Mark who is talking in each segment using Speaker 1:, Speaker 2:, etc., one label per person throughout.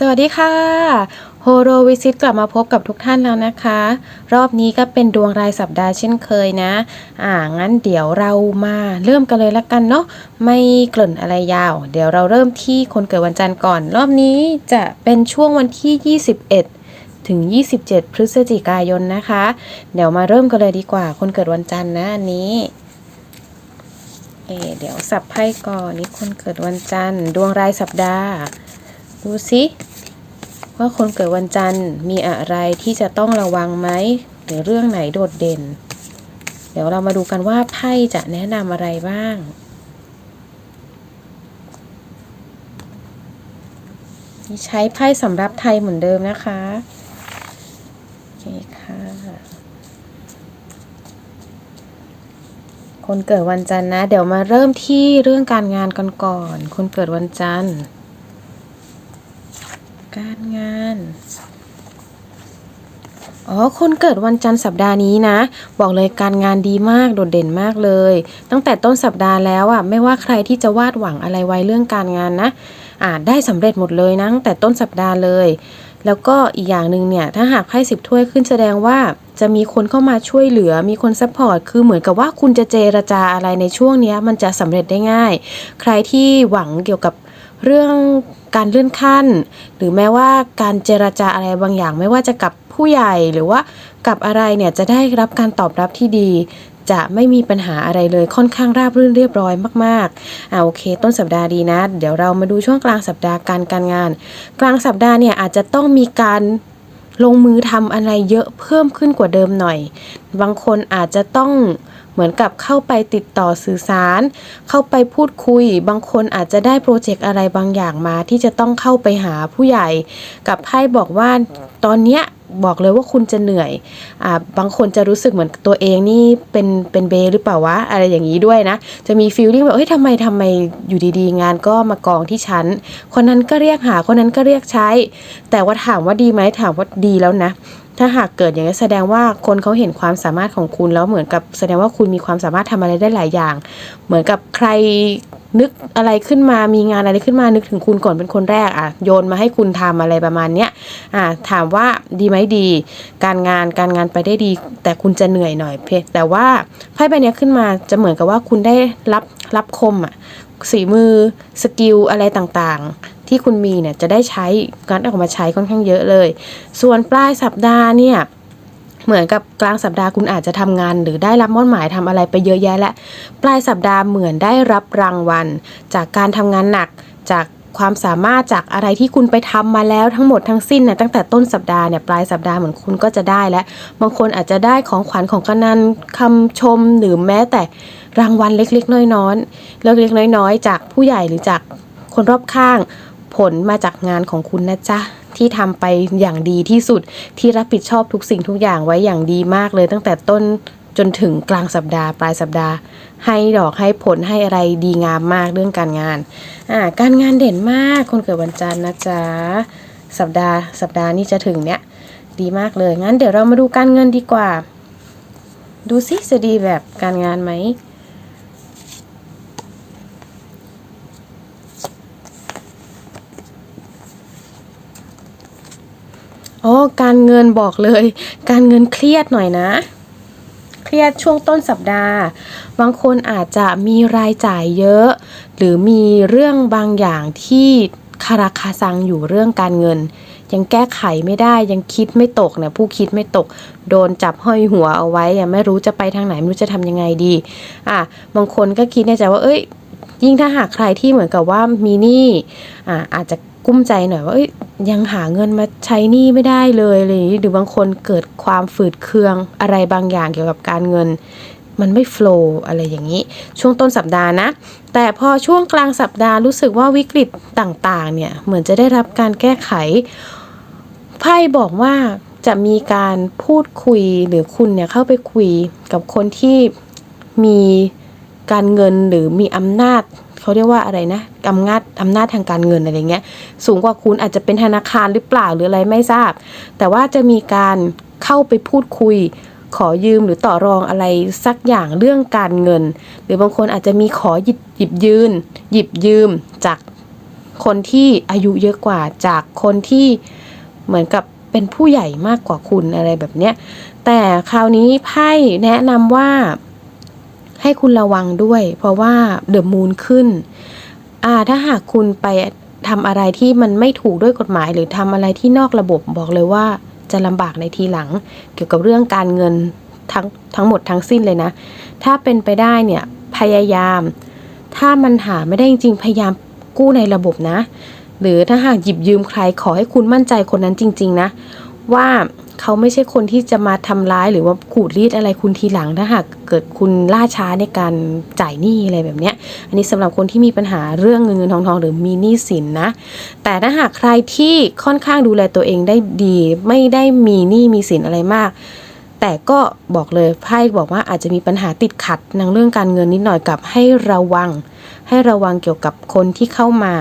Speaker 1: สวัสดีค่ะโฮโรวิซิตกลับมาพบกับทุกท่านแล้วนะคะ รอบนี้ก็เป็นดวงรายสัปดาห์เช่นเคยนะ อ่างั้นเดี๋ยวเรามาเริ่มกันเลยละกันเนาะไม่เกริ่นอะไรยาว เดี๋ยวเราเริ่มที่คนเกิดวันจันทร์ก่อน รอบนี้จะเป็นช่วงวันที่ 21 ถึง 27 พฤศจิกายนนะคะ เดี๋ยวมาเริ่มกันเลยดีกว่า คนเกิดวันจันทร์นะอันนี้เอเดี๋ยวสับไพ่ก่อนนี่คนเกิดวันจันทร์ ดวงรายสัปดาห์ดูสิ ว่าคนเกิดวันจันทร์มีอะไรที่จะต้องระวังไหมหรือเรื่องไหนโดดเด่น เดี๋ยวเรามาดูกันว่าไพ่จะแนะนำอะไรบ้าง ใช้ไพ่สำหรับไทยเหมือนเดิมนะคะโอเคค่ะคนเกิดวันจันทร์นะ เดี๋ยวมาเริ่มที่เรื่องการงานกันก่อน คนเกิดวันจันทร์ การงาน อ๋อ คนเกิดวันจันทร์สัปดาห์นี้นะ บอกเลยการงานดีมากโดดเด่นมากเลย ตั้งแต่ต้นสัปดาห์แล้วอะไม่ว่าใครที่จะวาดหวังอะไรไว้เรื่องการงานนะอาได้สำเร็จหมดเลยนะตั้งแต่ต้นสัปดาห์เลย แล้วก็อีกอย่างหนึ่งเนี่ยถ้าหากไพ่สิบถ้วยขึ้นแสดงว่าจะมีคนเข้ามาช่วยเหลือ มีคนซัพพอร์ต คือเหมือนกับว่าคุณจะเจรจาอะไรในช่วงนี้มันจะสำเร็จได้ง่าย ใครที่หวังเกี่ยวกับ เรื่องการเลื่อนขั้น หรือแม้ว่าการเจรจาอะไรบางอย่าง ไม่ว่าจะกับผู้ใหญ่หรือว่ากับอะไรเนี่ยจะได้รับการตอบรับที่ดี จะไม่มีปัญหาอะไรเลยค่อนข้างราบรื่นเรียบร้อยมากๆอ่าโอเค ต้นสัปดาห์ดีนะ เดี๋ยวเรามาดูช่วงกลางสัปดาห์การการงาน กลางสัปดาห์เนี่ยอาจจะต้องมีการลงมือทำอะไรเยอะเพิ่มขึ้นกว่าเดิมหน่อย บางคนอาจจะต้อง เหมือนกับเข้าไปติดต่อสื่อสาร เข้าไปพูดคุย บางคนอาจจะได้โปรเจกต์อะไรบางอย่างมา ที่จะต้องเข้าไปหาผู้ใหญ่ กับไพ่บอกว่าตอนเนี้ยบอกเลยว่าคุณจะเหนื่อยอ่าบางคนจะรู้สึกเหมือนตัวเองนี่เป็นเป็นเบหรือเปล่าวะ อะไรอย่างนี้ด้วยนะ จะมีฟีลลิ่งแบบเฮ้ยทำไมทำไมอยู่ดีๆ งานก็มากองที่ฉัน คนนั้นก็เรียกหา คนนั้นก็เรียกใช้ แต่ว่าถามว่าดีไหมถามว่าดีแล้วนะ ถ้าหากเกิดอย่างนี้แสดงว่าคนเขาเห็นความสามารถของคุณแล้วเหมือนกับแสดงว่าคุณมีความสามารถทำอะไรได้หลายอย่าง เหมือนกับใครนึกอะไรขึ้นมามีงานอะไรขึ้นมานึกถึงคุณก่อนเป็นคนแรกอะโยนมาให้คุณทำอะไรประมาณเนี้ยอะถามว่าดีไหมดี การงานการงานไปได้ดี แต่คุณจะเหนื่อยหน่อยเพียแต่ว่าไพ่ใบนี้ขึ้นมาจะเหมือนกับว่าคุณได้รับรับคมอะ สีมือสกิลอะไรต่างๆ ที่คุณมีเนี่ยจะได้ใช้การออกมาใช้ค่อนข้างเยอะเลย ส่วนปลายสัปดาห์เนี่ยเหมือนกับกลางสัปดาห์คุณอาจจะทำงาน หรือได้รับมอบหมายทำอะไรไปเยอะแยะและ ปลายสัปดาห์เหมือนได้รับรางวัล จากการทำงานหนักจากความสามารถจากอะไรที่คุณไปทำมาแล้วทั้งหมดทั้งสิ้นน่ะตั้งแต่ต้นสัปดาห์เนี่ยปลายสัปดาห์เหมือนคุณก็จะได้แล้วบางคนอาจจะได้ของขวัญของกำนันคำชมหรือแม้แต่ รางวัลเล็กๆ น้อยๆเล็กๆน้อยๆ จากผู้ใหญ่หรือจากคนรอบข้าง ผลมาจากงานของคุณนะจ๊ะที่ทำไปอย่างดีที่สุดที่รับผิดชอบทุกสิ่งทุกอย่างไว้อย่างดีมากเลย ตั้งแต่ต้นจนถึงกลางสัปดาห์ปลายสัปดาห์ ให้ดอกให้ผลให้อะไรดีงามมากเรื่องการงานอ่าการงานเด่นมากคนเกิดวันจันทร์นะจ๊ะสัปดาห์ สัปดาห์นี้จะถึงเนี้ยดีมากเลยงั้นเดี๋ยวเรามาดูการเงินดีกว่า ดูซิจะดีแบบการงานไหม อ้การเงินบอกเลย การเงินเครียดหน่อยนะ เครียดช่วงต้นสัปดาห์ บางคนอาจจะมีรายจ่ายเยอะ หรือมีเรื่องบางอย่างที่คาราคาซังอยู่เรื่องการเงิน ยังแก้ไขไม่ได้ยังคิดไม่ตกเนี่ยผู้คิดไม่ตก โดนจับห้อยหัวเอาไว้อะไม่รู้จะไปทางไหนไม่รู้จะทำยังไงดี อะบางคนก็คิดในใจว่าเอ้ย ยิ่งถ้าหากใครที่เหมือนกับว่ามีหนี้อ่าอาจจะ กุ้มใจหน่อยว่ายยังหาเงินมาใช้หนี้ไม่ได้เลยอะไรอย่างนี้หรือบางคนเกิดความฝืดเคืองอะไรบางอย่างเกี่ยวกับการเงิน มันไม่โฟล์อะไรอย่างนี้ ช่วงต้นสัปดาห์นะ แต่พอช่วงกลางสัปดาห์รู้สึกว่าวิกฤตต่างๆ เนี่ย เหมือนจะได้รับการแก้ไขไพ่บอกว่าจะมีการพูดคุยหรือคุณเนี่ยเข้าไปคุยกับคนที่มีการเงินหรือมีอำนาจ เขาเรียกว่าอะไรนะอำนาจอำนาจทางการเงินอะไรเงี้ย สูงกว่าคุณอาจจะเป็นธนาคารหรือเปล่าหรืออะไรไม่ทราบ แต่ว่าจะมีการเข้าไปพูดคุยขอยืมหรือต่อรองอะไรสักอย่างเรื่องการเงิน หรือบางคนอาจจะมีขอหยิบหยิบยืน หยิบยืมจากคนที่อายุเยอะกว่าจากคนที่เหมือนกับเป็นผู้ใหญ่มากกว่าคุณอะไรแบบเนี้ยแต่คราวนี้ไพ่แนะนำว่า ให้คุณระวังด้วย เพราะว่าเดอะมูนขึ้นอ่าถ้าหากคุณไปทำอะไรที่มันไม่ถูกด้วยกฎหมาย หรือทำอะไรที่นอกระบบบอกเลยว่าจะลำบากในทีหลัง เกี่ยวกับเรื่องการเงินทั้งทั้งหมดทั้งสิ้นเลยนะ ถ้าเป็นไปได้เนี่ยพยายาม ถ้ามันหาไม่ได้จริงๆพยายามกู้ในระบบนะ หรือถ้าหากหยิบยืมใครขอให้คุณมั่นใจคนนั้นจริง ๆ นะ ว่า เขาไม่ใช่คนที่จะมาทำร้ายหรือว่าขูดรีดอะไรคุณทีหลังถ้าหากเกิดคุณล่าช้าในการจ่ายหนี้อะไรแบบเนี้ย อันนี้สำหรับคนที่มีปัญหาเรื่องเงินเงินทองทองหรือมีหนี้สินนะ แต่ถ้าหากใครที่ค่อนข้างดูแลตัวเองได้ดี ไม่ได้มีหนี้มีสินอะไรมากแต่ก็บอกเลยไพ่บอกว่าอาจจะมีปัญหาติดขัดในเรื่องการเงินนิดหน่อยกับให้ระวัง ให้ระวังเกี่ยวกับคนที่เข้ามา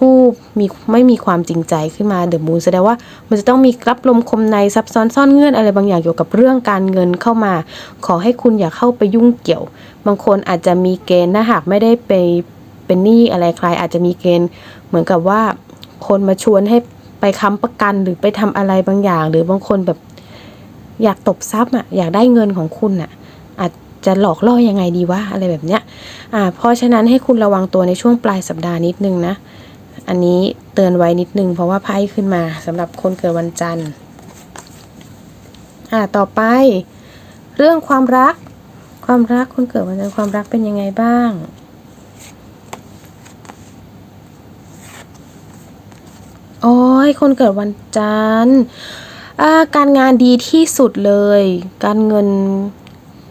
Speaker 1: ผู้มีไม่มีความจริงใจขึ้นมาเดอะมูนแสดงว่ามันจะต้องมีกลับลมคมในซับซ้อนซ่อนเงื่อนอะไรบางอย่างเกี่ยวกับเรื่องการเงินเข้ามา ขอให้คุณอย่าเข้าไปยุ่งเกี่ยว บางคนอาจจะมีเกณฑ์ถ้าหากไม่ได้ไปเป็นหนี้อะไรใครอาจจะมีเกณฑ์ เหมือนกับว่าคนมาชวนให้ไปค้ำประกันหรือไปทำอะไรบางอย่าง หรือบางคนแบบอยากตบทรัพย์อะอยากได้เงินของคุณอะอาจจะหลอกล่อยังไงดีวะอะไรแบบเนี้ยอ่าเพราะฉะนั้นให้คุณระวังตัวในช่วงปลายสัปดาห์นิดนึงนะ อันนี้เตือนไว้นิดนึงเพราะว่าไพ่ขึ้นมาสำหรับคนเกิดวันจันทร์อ่าต่อไป เรื่องความรัก ความรักคนเกิดวันจันทร์ความรักเป็นยังไงบ้าง โอ้ยคนเกิดวันจันทร์การงานดีที่สุดเลย การเงิน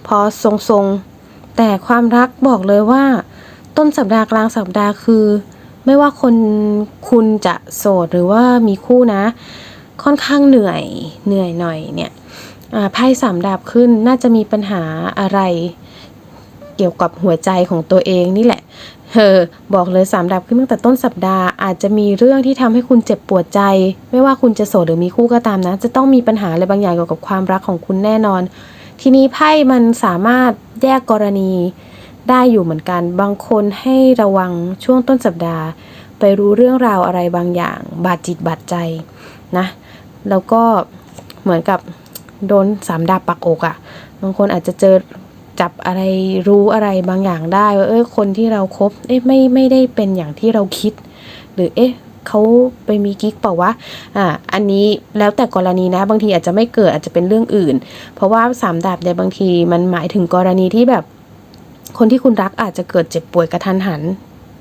Speaker 1: พอทรงๆ แต่ความรักบอกเลยว่า ต้นสัปดาห์กลางสัปดาห์คือ ไม่ว่าคนคุณจะโสดหรือว่ามีคู่นะ ค่อนข้างเหนื่อยเหนื่อยหน่อยเนี่ยไพ่สามดาบขึ้นน่าจะมีปัญหาอะไรเกี่ยวกับหัวใจของตัวเองนี่แหละเออบอกเลยสามดับขึ้นตั้งแต่ต้นสัปดาห์อาจจะมีเรื่องที่ทำให้คุณเจ็บปวดใจ ไม่ว่าคุณจะโสดหรือมีคู่ก็ตามนะ จะต้องมีปัญหาอะไรบางอย่างเกี่ยวกับความรักของคุณแน่นอน ทีนี้ไพ่มันสามารถแยกกรณี ได้อยู่เหมือนกัน บางคนให้ระวังช่วงต้นสัปดาห์ ไปรู้เรื่องราวอะไรบางอย่าง บาดจิตบาดใจนะ แล้วก็เหมือนกับโดนสามดาบปักอกอะ่ะ บางคนอาจจะเจอจับอะไรรู้อะไรบางอย่างได้ว่าเออคนที่เราครบเอ๊ะไม่ไม่ได้เป็นอย่างที่เราคิด หรือเอ๊ะเขาไปมีกิ๊กเปล่าวะ อ่า อันนี้แล้วแต่กรณีนะ บางทีอาจจะไม่เกิดอาจจะเป็นเรื่องอื่น เพราะว่าสามดาบเนี่ยบางทีมันหมายถึงกรณีที่แบบ คนที่คุณรักอาจจะเกิดเจ็บป่วยกระทันหัน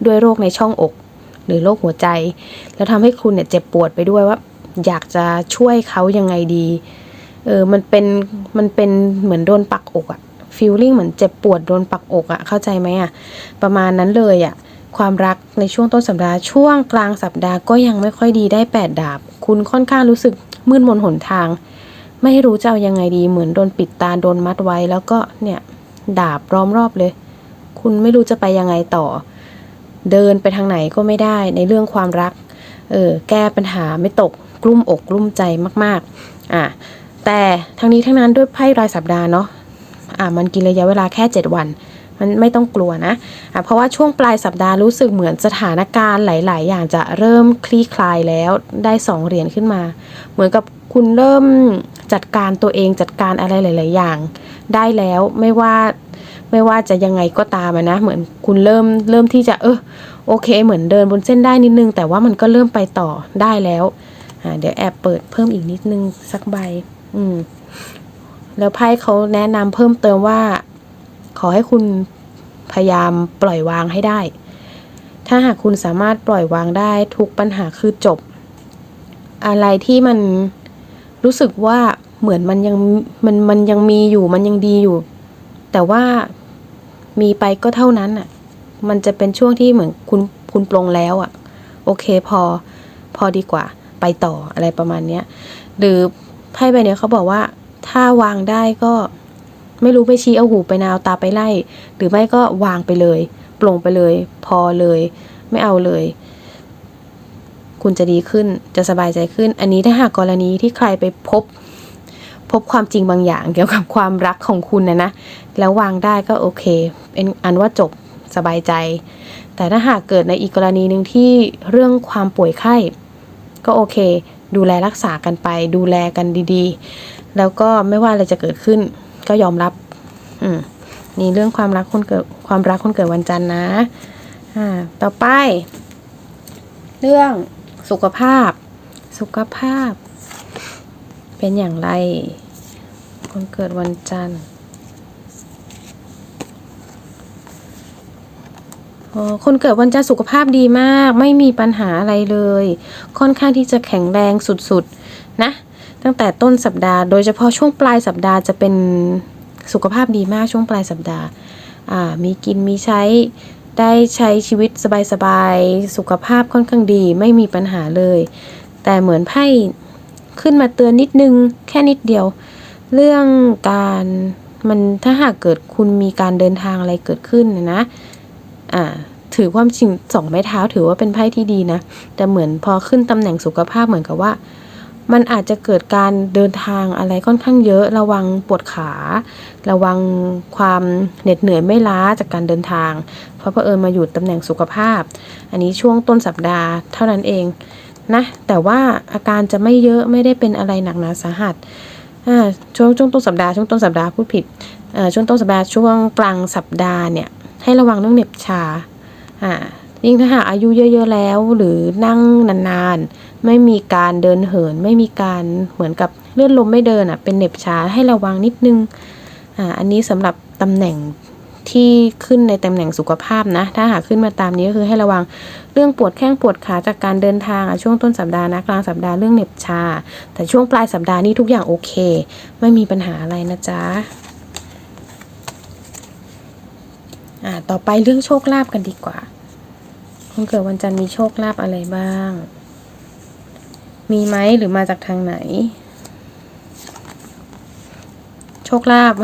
Speaker 1: ด้วยโรคในช่องอก หรือโรคหัวใจ แล้วทำให้คุณเนี่ยเจ็บปวดไปด้วยว่า อยากจะช่วยเขายังไงดี เออมันเป็นมันเป็นเหมือนโดนปักอกอะฟีลลิ่งเหมือนเจ็บปวดโดนปักอกอะเข้าใจไหมอะประมาณนั้นเลยอะความรักในช่วงต้นสัปดาห์ช่วงกลางสัปดาห์ก็ยังไม่ค่อยดีได้แปดดาบ คุณค่อนข้างรู้สึกมืดมนหนทาง ไม่รู้จะเอายังไงดีเหมือนโดนปิดตาโดนมัดไว้แล้วก็เนี่ย ดาบล้อมรอบเลย คุณไม่รู้จะไปยังไงต่อ เดินไปทางไหนก็ไม่ได้ในเรื่องความรัก เออ แก้ปัญหาไม่ตกกลุ้มอกกลุ้มใจมาก ๆ อะ แต่ทั้งนี้ทั้งนั้นด้วยไพ่รายสัปดาห์เนาะ อะ มันกินระยะเวลาแค่ 7 วัน มันไม่ต้องกลัวนะ อะ เพราะว่าช่วงปลายสัปดาห์รู้สึกเหมือนสถานการณ์หลาย ๆ อย่างจะเริ่มคลี่คลายแล้ว ได้สองเหรียญขึ้นมา เหมือนกับคุณเริ่มจัดการตัวเองจัดการอะไรหลาย ๆ อย่าง ได้แล้วไม่ว่าไม่ว่าจะยังไงก็ตามนะ เหมือนคุณเริ่มเริ่มที่จะเออโอเค เหมือนเดินบนเส้นได้นิดนึง แต่ว่ามันก็เริ่มไปต่อได้แล้วอ่าเดี๋ยวแอบเปิดเพิ่มอีกนิดนึงสักใบ อืม แล้วไพ่เขาแนะนำเพิ่มเติมว่า ขอให้คุณพยายามปล่อยวางให้ได้ ถ้าหากคุณสามารถปล่อยวางได้ทุกปัญหาคือจบ อะไรที่มันรู้สึกว่า เหมือนมันยังมันมันยังมีอยู่มันยังดีอยู่ แต่ว่ามีไปก็เท่านั้นอะ มันจะเป็นช่วงที่เหมือนคุณคุณปลงแล้วอะ โอเคพอพอดีกว่า ไปต่ออะไรประมาณเนี้ย หรือไพ่ใบเนี้ยเขาบอกว่า ถ้าวางได้ก็ไม่รู้ไปชี้เอาหูไปนาวตาไปไล่ หรือไม่ก็วางไปเลย ปลงไปเลย พอเลย ไม่เอาเลย คุณจะดีขึ้นจะสบายใจขึ้น อันนี้ถ้าหากกรณีที่ใครไปพบ พบความจริงบางอย่างเกี่ยวกับความรักของคุณนะนะ แล้ววางได้ก็โอเค เป็นอันว่าจบสบายใจ แต่ถ้าหากเกิดในอีกกรณีหนึ่งที่เรื่องความป่วยไข้ ก็โอเค ดูแลรักษากันไป ดูแลกันดีๆ แล้วก็ไม่ว่าอะไรจะเกิดขึ้น ก็ยอมรับ อืมนี่เรื่องความรักคนเกิดความรักคนเกิดวันจันทร์นะ อ่า ต่อไป เรื่องสุขภาพ สุขภาพ เป็นอย่างไร คนเกิดวันจันทร์อ๋อคนเกิดวันจันทร์สุขภาพดีมาก ไม่มีปัญหาอะไรเลย ค่อนข้างที่จะแข็งแรงสุดๆ นะ ตั้งแต่ต้นสัปดาห์ โดยเฉพาะช่วงปลายสัปดาห์จะเป็นสุขภาพดีมากช่วงปลายสัปดาห์ามีกินมีใช้ ได้ใช้ชีวิตสบายๆ สุขภาพค่อนข้างดี ไม่มีปัญหาเลย แต่เหมือนไพ่ ขึ้นมาเตือนนิดนึง แค่นิดเดียว เรื่องการมันถ้าหากเกิดคุณมีการเดินทางอะไรเกิดขึ้นนะอ่าถือความจริงสองไม้เท้าถือว่าเป็นไพ่ที่ดีนะ แต่เหมือนพอขึ้นตำแหน่งสุขภาพเหมือนกับว่า มันอาจจะเกิดการเดินทางอะไรค่อนข้างเยอะ ระวังปวดขา ระวังความเหน็ดเหนื่อยไม่ล้าจากการเดินทาง เพราะเผอิญมาอยู่ตำแหน่งสุขภาพ อันนี้ช่วงต้นสัปดาห์เท่านั้นเอง นะ แต่ว่าอาการจะไม่เยอะไม่ได้เป็นอะไรหนักหนาสาหัสช่วงช่วงต้นสัปดาห์ช่วงต้นสัปดาห์พูดผิดช่วงต้นสัปดาห์ช่วงกลางสัปดาห์เนี่ยให้ระวังเรื่องเหน็บชาอ่ายิ่งถ้าหากอายุเยอะ ๆ แล้วหรือนั่งนานๆ ไม่มีการเดินเหิน ไม่มีการเหมือนกับเลื่อนลมไม่เดินอะเป็นเหน็บชาให้ระวังนิดนึงอ่าอันนี้สำหรับตำแหน่ง ที่ขึ้นในตำแหน่งสุขภาพนะ ถ้าหากขึ้นมาตามนี้ก็คือให้ระวังเรื่องปวดแข้งปวดขาจากการเดินทางช่วงต้นสัปดาห์นะกลางสัปดาห์เรื่องเหน็บชา แต่ช่วงปลายสัปดาห์นี้ทุกอย่างโอเค ไม่มีปัญหาอะไรนะจ๊ะอ่าต่อไปเรื่องโชคลาภกันดีกว่าคนเกิดวันจันทร์มีโชคลาภอะไรบ้าง มีไหมหรือมาจากทางไหน โชคลาภ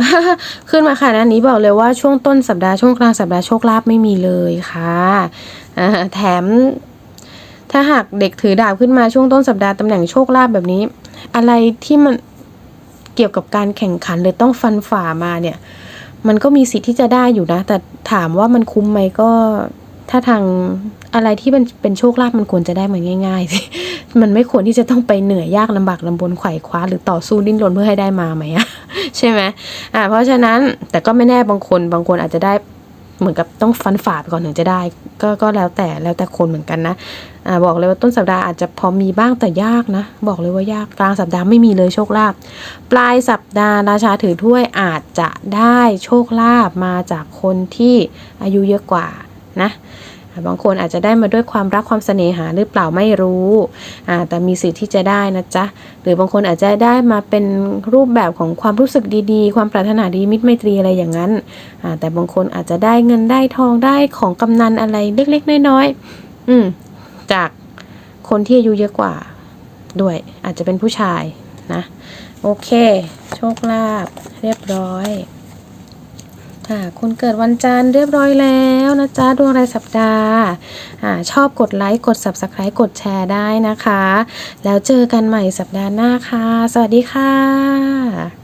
Speaker 1: ขึ้นมาค่ะอันนี้บอกเลยว่าช่วงต้นสัปดาห์ช่วงกลางสัปดาห์โชคลาภไม่มีเลยค่ะแถม ถ้าหากเด็กถือดาบขึ้นมาช่วงต้นสัปดาห์ตำแหน่งโชคลาภแบบนี้ อะไรที่มันเกี่ยวกับการแข่งขันเลยต้องฟันฝ่ามาเนี่ย มันก็มีสิทธิ์ที่จะได้อยู่นะ แต่ถามว่ามันคุ้มไหมก็ถ้าทาง อะไรที่มันเป็นโชคลาภมันควรจะได้มันง่ายๆสิมันไม่ควรที่จะต้องไปเหนื่อยยากลำบากลำบนไขว่คว้าหรือต่อสู้ดิ้นรนเพื่อให้ได้มาไหมอะใช่ไหมอ่าเพราะฉะนั้นแต่ก็ไม่แน่บางคนบางคนอาจจะได้เหมือนกับต้องฟันฝ่าไปก่อนถึงจะได้ ก็ก็แล้วแต่แล้วแต่คนเหมือนกันนะอ่าบอกเลยว่าต้นสัปดาห์อาจจะพอมีบ้างแต่ยากนะ บอกเลยว่ายากกลางสัปดาห์ไม่มีเลยโชคลาภปลายสัปดาห์ราชาถือถ้วยอาจจะได้โชคลาภมาจากคนที่อายุเยอะกว่านะ บางคนอาจจะได้มาด้วยความรักความเสน่หาหรือเปล่าไม่รู้แต่มีสิทธิ์ที่จะได้นะจ๊ะหรือบางคนอาจจะได้มาเป็นรูปแบบของความรู้สึกดีๆ ความปรารถนาดีมิตรไมตรีอะไรอย่างนั้นแต่บางคนอาจจะได้เงินได้ทองได้ของกำนันอะไรเล็กๆน้อยๆอืมจากคนที่อายุเยอะกว่าด้วยอาจจะเป็นผู้ชายนะ โอเค โชคลาภเรียบร้อย ค่ะคนเกิดวันจันทร์เรียบร้อยแล้วนะจ๊ะดวงรายสัปดาห์อ่าชอบกดไลค์กด subscribe กดแชร์ได้นะคะ แล้วเจอกันใหม่สัปดาห์หน้าค่ะ สวัสดีค่ะ